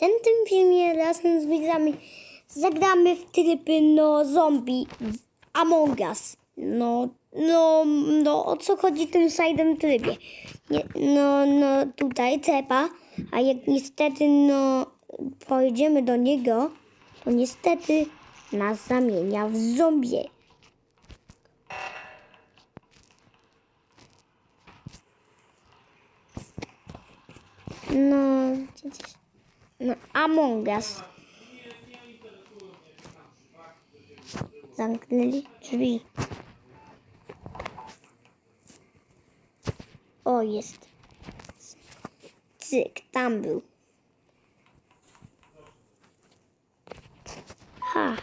ten tym filmie razem z widzami zagramy w tryby no zombie Among Us. No, no, no o co chodzi w tym sajdem trybie? Nie, no, no tutaj trzeba, a jak niestety no pojedziemy do niego, to niestety nas zamienia w zombie. No, przecież. No, Among Us. Zamknęli drzwi. O, jest. Cyk, tam był. Ha,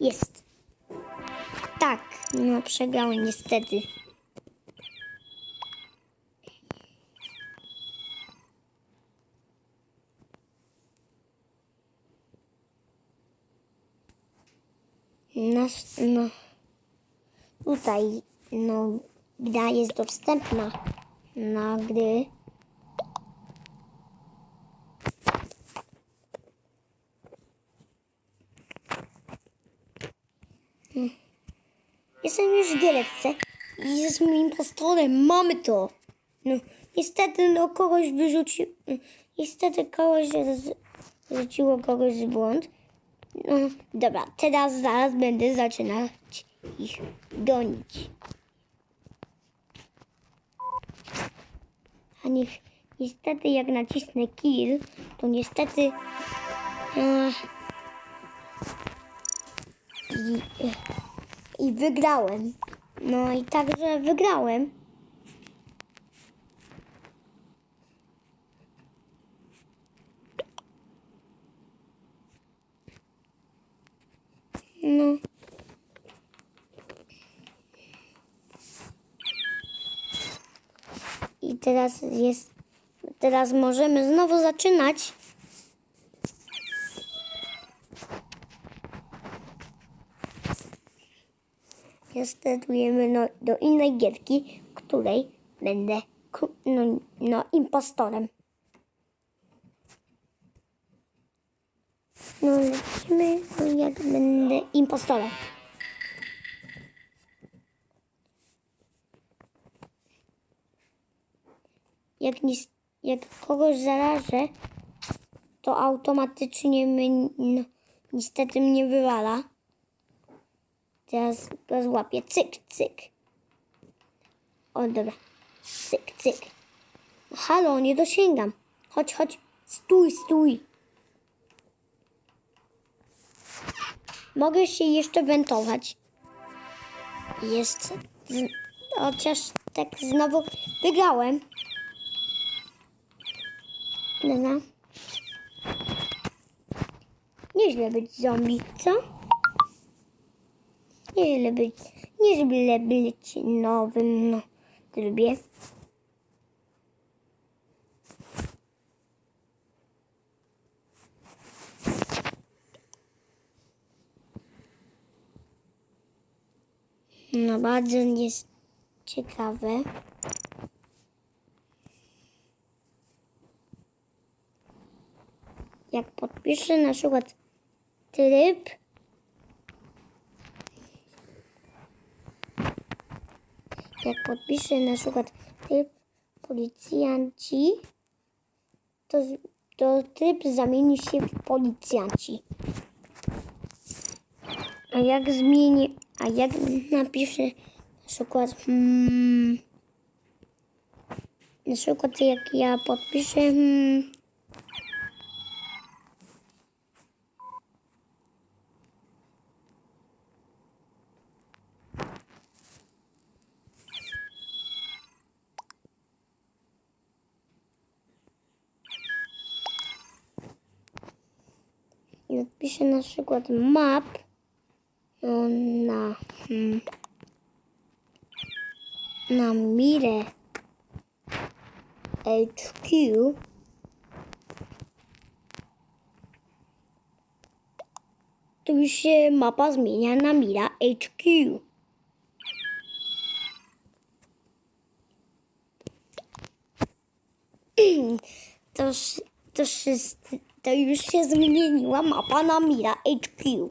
jest. Tak, no przegrałem niestety. No, no, tutaj, no, gra jest dostępna na gry. Hmm. Jestem już w giereczce i jestem impostorem, mamy to. No, niestety, no, kogoś wyrzucił, niestety kogoś wyrzuciło kogoś z błąd. No, dobra, teraz zaraz będę zaczynać ich gonić. A niech, niestety jak nacisnę kill, to niestety e, i, i wygrałem. No i także wygrałem. No. I teraz jest. Teraz możemy znowu zaczynać. Startujemy no, do innej gierki, której będę no, no, impostorem. No lecimy, no, będę impostorem. Jak, nis- jak kogoś zarażę, to automatycznie mnie, no, niestety mnie wywala. Teraz go złapię. Cyk, cyk. O, dobra. Cyk, cyk. Halo, nie dosięgam. Chodź, chodź. Stój, stój. Mogę się jeszcze wentować. Jest. Chociaż tak znowu wygrałem. Dobra. Nieźle być zombie, co? Nieźle być, nieźle być nowym no, trybie. No bardzo jest ciekawe. Jak podpiszę na przykład tryb, jak podpiszę na przykład tryb policjanci, to, to tryb zamieni się w policjanci. A jak zmienię, a jak napiszę na przykład, hmm, na przykład jak ja podpiszę, hmm, napiszę na przykład map no, na hmm, na Mire HQ już się mapa zmienia na Mira HQ. To to, wszyscy, to już się zmieniła mapa na Mira HQ.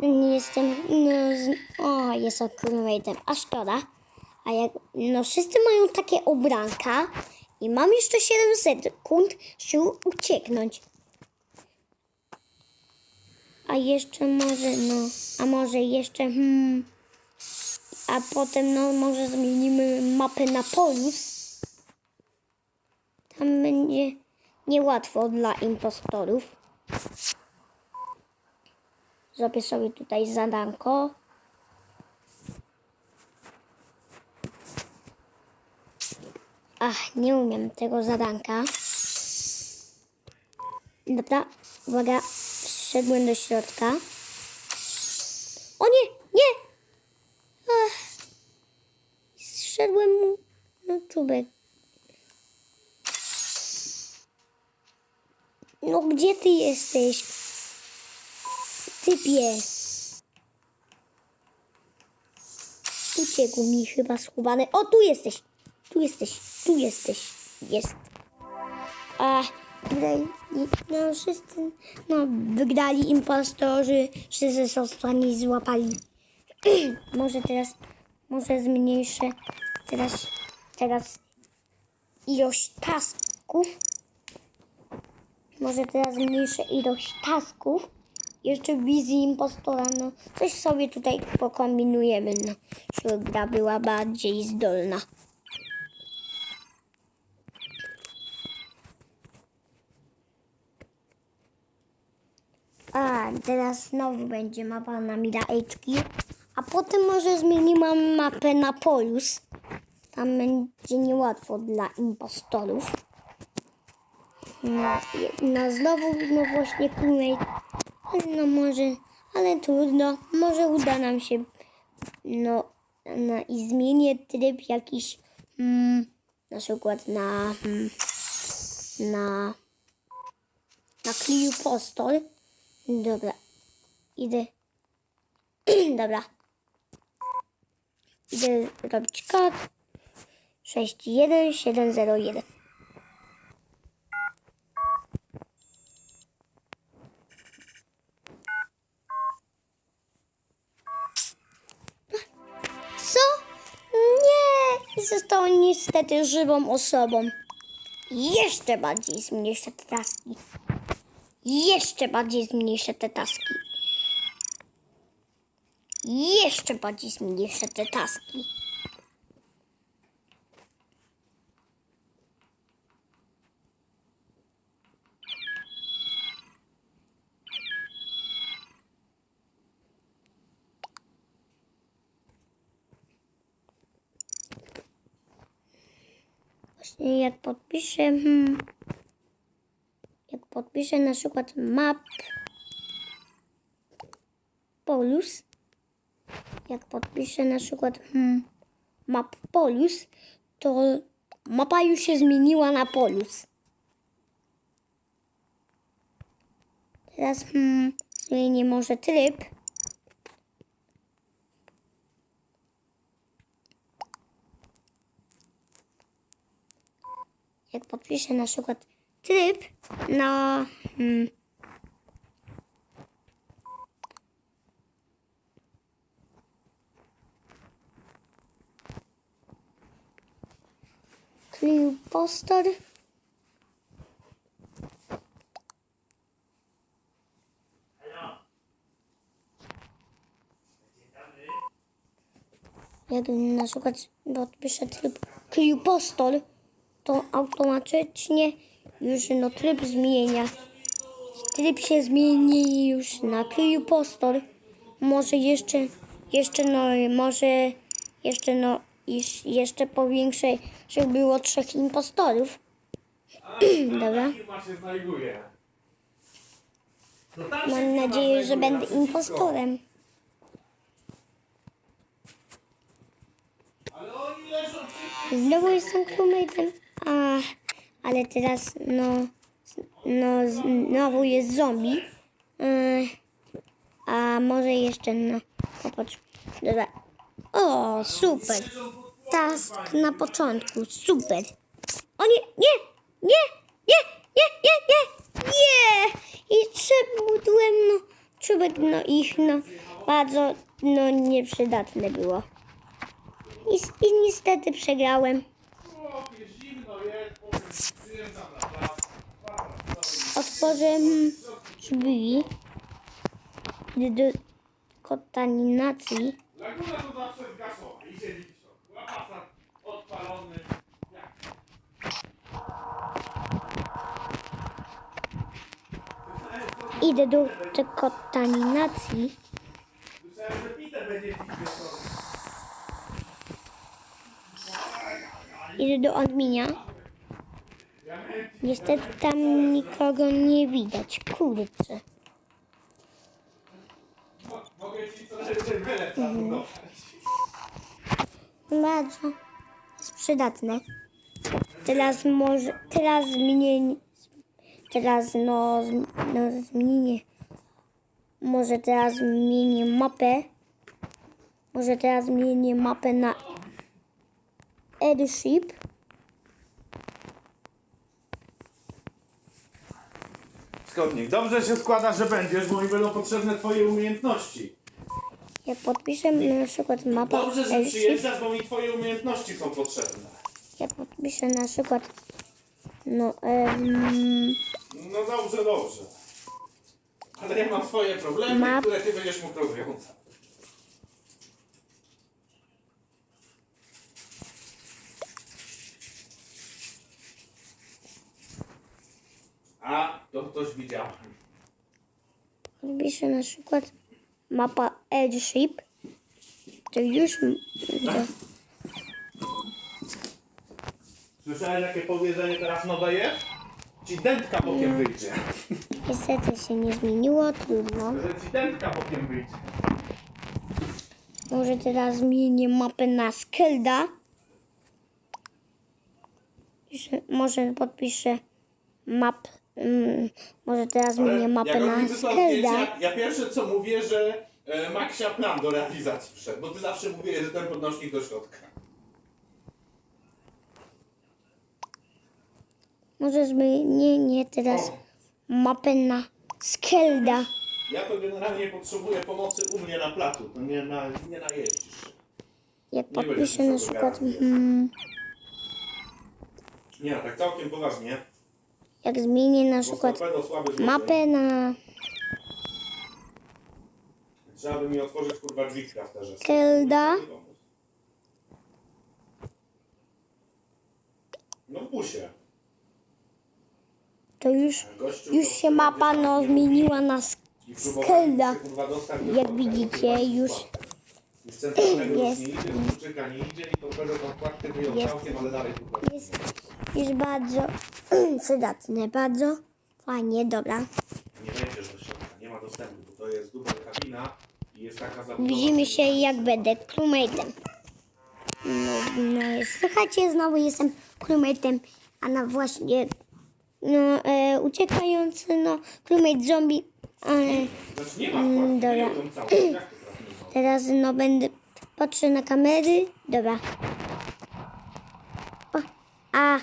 Nie jestem. No, o, jestem crewmate'em, a szkoda. A jak. No, wszyscy mają takie ubranka i mam jeszcze 7 sekund, żeby ucieknąć. A jeszcze może, no, a może jeszcze, hmm, a potem, no, może zmienimy mapę na Polus. Tam będzie niełatwo dla impostorów. Zrobię sobie tutaj zadanko. Ach, nie umiem tego zadanka. Dobra, uwaga, wszedłem do środka. O nie, nie! Ach, zszedłem mu na czubek. No gdzie ty jesteś? Typie. Uciekł mi chyba schowany. O, tu jesteś. Tu jesteś. Tu jesteś. Jest. A, tutaj, no wszyscy, no wygrali impostorzy, wszyscy zostali złapali. może teraz, może zmniejszę teraz, teraz ilość tasków. Może teraz zmniejszę ilość tasków. Jeszcze wizji impostora, no coś sobie tutaj pokombinujemy, no, żeby gra była bardziej zdolna. A, teraz znowu będzie mapa na Mira HQ, a potem może zmienimy mapę na Polus. Tam będzie niełatwo dla impostorów. No, no znowu, no właśnie crewmate. No może, ale trudno. Może uda nam się, no, no i zmienię tryb jakiś, mm, na przykład na, mm, na, na Clio Postol. Dobra, idę, dobra. Idę robić kod 61701. Co? Nie! Został niestety żywą osobą. Jeszcze bardziej zmniejszę te taski. Jeszcze bardziej zmniejszę te taski. Jeszcze bardziej zmniejszę te taski. Właśnie jak podpiszę, hmm, podpiszę na przykład map Polus, jak podpiszę na przykład hmm, map Polus, to mapa już się zmieniła na Polus. Teraz hmm, zmienię może tryb. jak podpiszę na przykład tryb na hmm, Clio Poster. Jak na przykład podpiszę tryb Clio Postor to automatycznie już no tryb zmienia. Tryb się zmieni już na Clio Postor. Może jeszcze, jeszcze no, może jeszcze no, jeszcze powiększę, żeby było trzech impostorów. Dobra. Mam nadzieję, że będę impostorem. Znowu jestem crewmate'em. Ach, ale teraz no, no znowu jest zombie. Ech, A może jeszcze no. Popatrz. Dobra. O, super. Task na początku. Super. O nie, nie, nie, nie, nie, nie, nie, nie. I przebudłem, no, czubek, no ich, no, bardzo, no, nieprzydatne było. I, I niestety przegrałem. Otworzę drzwi. Do kontaminacji. Idę do kontaminacji. Idę do adminia. Niestety tam nikogo nie widać. Kurczę. Mogę ci co zabudować. Bardzo jest przydatne. Teraz może, teraz mnie, teraz no, no zmienię, może teraz zmienię mapę, może teraz zmienię mapę na Airship. Szkodnik, dobrze się składa, że będziesz, bo mi będą potrzebne twoje umiejętności. Ja podpiszę na przykład mapę Dobrze, że przyjeżdżasz, bo mi twoje umiejętności są potrzebne. Ja podpiszę na przykład no em, No dobrze, dobrze. Ale ja mam swoje problemy, które ty będziesz mógł rozwiązać. A, to ktoś widział. podpiszę na przykład mapa Airship. To już to, Słyszałeś jakie powiedzenie teraz nowe jest? Ci dętka bokiem wyjdzie. niestety się nie zmieniło, trudno. Że ci dętka bokiem wyjdzie. Może teraz zmienię mapę na Skelda. Piszę, może podpiszę map. Mm, może teraz zmienię mapę jak na zdjęcie, Skelda. ja, ja pierwsze co mówię, że e, Maxia plan do realizacji wszedł, bo ty zawsze mówiłeś, że ten podnośnik do środka. Może zmienię teraz O. mapę na Skelda. Ja to generalnie potrzebuję pomocy u mnie na placu, to nie, na, nie najeździsz. Jak Nie będziesz podpiszę na musiał przykład. Mm, Nie, tak całkiem poważnie. Jak zmienię na przykład mapę na Trzeba by mi otworzyć kurwa drzwi w krafterze. Kelda. No w busie. to już, Gościu, już się mapa no zmieniła na sk- Skelda. Jak widzicie, już- Z centralnego już Jest. nie idzie, kluczyka nie idzie i tą kładkę wyjął Jest. całkiem, ale dalej kurwa. jest już bardzo przydatne, bardzo fajnie, dobra. Nie wejdziesz do środka, nie ma dostępu, bo to jest dubel kabina i jest taka zabudowa. Widzimy się jak będę crewmate'em. No, no jest. słuchajcie, znowu jestem crewmate'em, a na właśnie no, e, uciekający, no, crewmate zombie, ale Znaczy nie ma Mm, wkładki, dobra. wyjął tą całą, jak to trafiło? Teraz no będę, patrzę na kamery, dobra. O, a,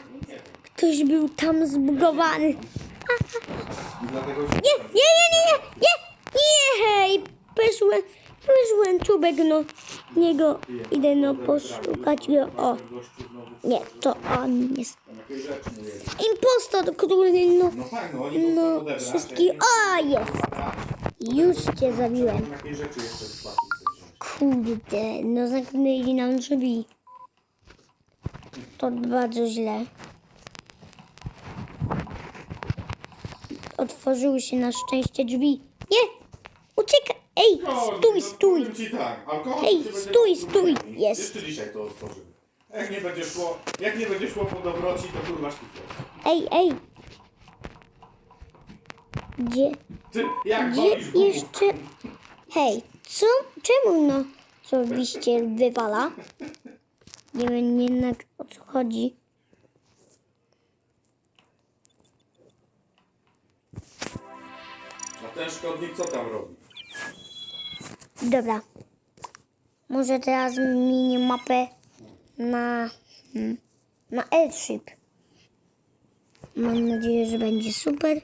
ktoś był tam zbugowany. Nie, nie, nie, nie, nie, nie, nie, hej, poszłem, poszłem czubek, no, niego, idę no poszukać go, o, nie, to on jest impostor, który, no, No tak, no no, mogą odebrać. wszystki, jak o, jest, już cię zabiłem, kurde, no zamknęli nam drzwi, to bardzo źle. Otworzyły się na szczęście drzwi, nie, uciekaj, ej, stój, stój, powiem ci tak, alkohol Ej, będzie stój, stój, jest. Jeszcze dzisiaj to otworzymy. Jak nie będzie szło, jak nie będzie szło po dobroci, to kurwa sztukę. ej, ej, gdzie, Ty, jak Gdzie wolisz gumów? jeszcze... Hej, co? Czemu no? Co liście wywala? Nie wiem jednak o co chodzi. A ten szkodnik co tam robi? Dobra. Może teraz zmienię mapę na, hmm, na Airship. Mam nadzieję, że będzie super.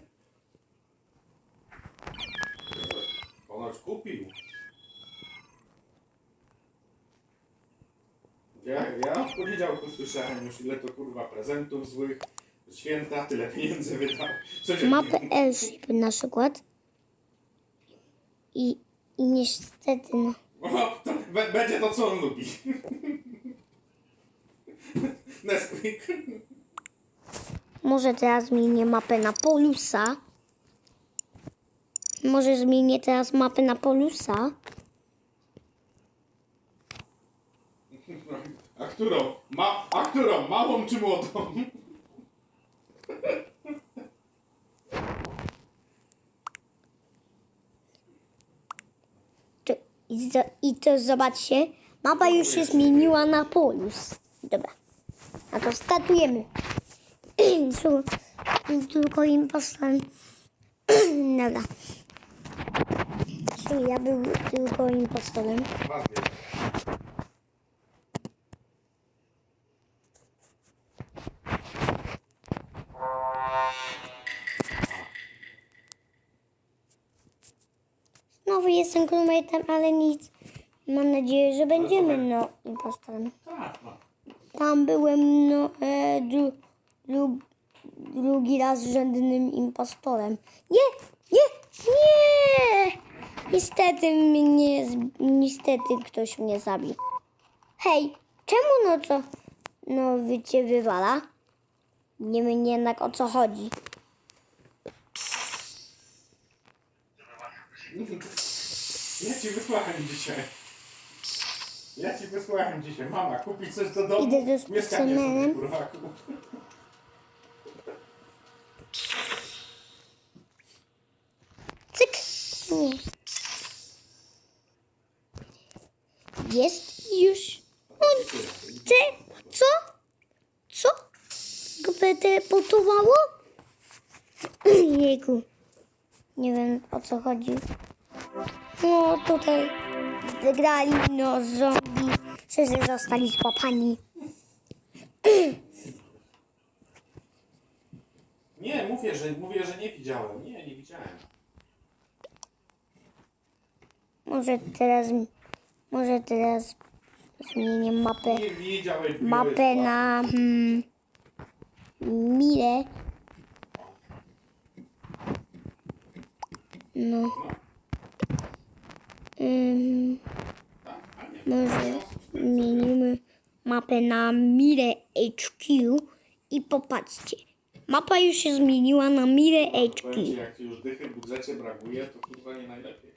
Ja, ja w poniedziałku słyszałem już ile to kurwa prezentów złych, święta, tyle pieniędzy wydał. Coś Mapę Airship na przykład. I, i niestety, no. O, to be, będzie to co on lubi. Nesquik. Może teraz zmienię mapę na Polusa. Może zmienię teraz mapę na Polusa. A którą? Ma, a którą? Małą czy młodą? To, i, to, I to zobaczcie, mapa już się zmieniła na Polus. Dobra, a to startujemy. Tu- Tylko impostorem. Dobra. Czyli ja był tylko impostorem. Was jestem crewmate'em, ale nic. Mam nadzieję, że będziemy no impostorem. Tam byłem no, e, dru, dru, drugi raz rzędnym impostorem. Nie, nie, nie! Niestety mnie, niestety ktoś mnie zabił. Hej, czemu no to, no wy cię wywala? Nie wiem jednak o co chodzi. Ja ci wysłałem dzisiaj. Ja ci wysłałem dzisiaj. Mama, kupić coś do domu. Idę do Mieszkanie sobie, specimena. kurwa, kup. Cyk! Nie. Jest już. O, ty, co? Co? Go teleportowało? Jejku. Nie wiem o co chodzi. No tutaj wygrali no zombie. Wszyscy zostali złapani. Nie, mówię, że mówię, że nie widziałem. Nie, nie widziałem. Może teraz, może teraz zmienię mapę. Nie widziałeś. mapę białej na hmm, Mile. No. Może zmienimy mapę na Mile HQ i popatrzcie. Mapa już się zmieniła na Mile HQ. Powiem ci, jak już dychy w budżecie brakuje, to kurwa nie najlepiej.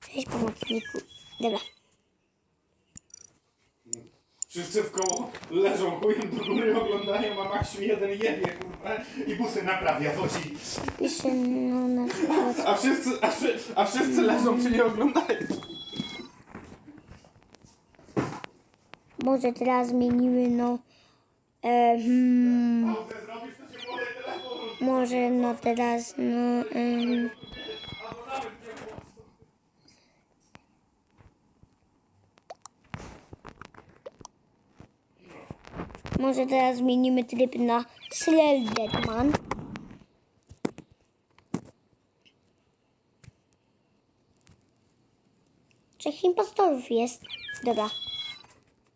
Cześć pomocniku. Dobra. Wszyscy w koło leżą chujem do góry, oglądają, a Maksiu jeden jebie, kurwa, i busy naprawia, wozi. Piszę no na przykład. A wszyscy, a, wszy, a wszyscy leżą, czy nie oglądają. Może teraz zmienimy no. E, hmm, się może no teraz no. em, Albo nawet nie było. Może teraz zmienimy tryb na Slenderman. Trzech impostorów jest. Dobra.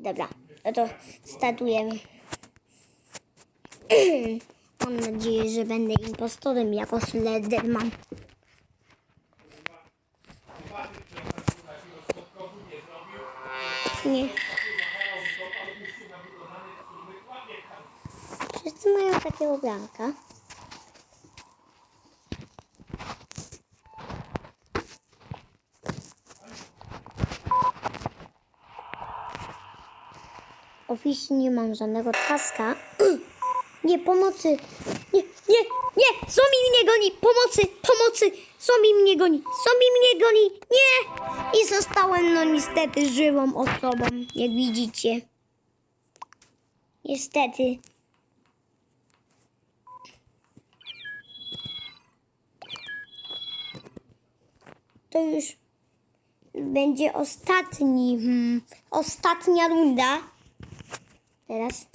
Dobra. No to startujemy. Mam nadzieję, że będę impostorem jako Slenderman. Nie. Wszyscy mają takie ubranka. Oczywiście nie mam żadnego taska. Nie, pomocy! Nie, nie, nie! Zombie mnie goni! Pomocy, pomocy! Zombie mnie goni! Zombie mnie goni! Nie! I zostałem no niestety żywą osobą, jak widzicie. Niestety. To już będzie ostatni, hmm, ostatnia runda. Teraz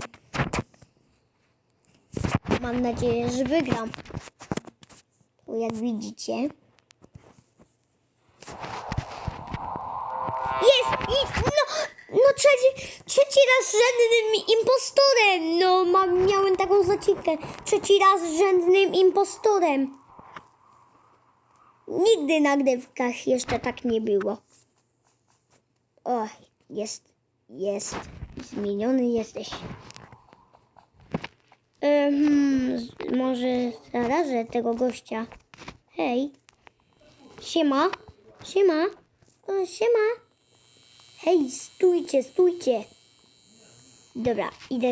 mam nadzieję, że wygram. Bo jak widzicie. Jest! I, no, no trzeci, trzeci raz rzędnym impostorem! No, mam, miałem taką zacinkę. Trzeci raz rzędnym impostorem. Nigdy na grywkach jeszcze tak nie było. O, jest, jest. Zmieniony jesteś. Um, może zarażę tego gościa. Hej. Siema. Siema. O, siema. Hej, stójcie, stójcie. Dobra, idę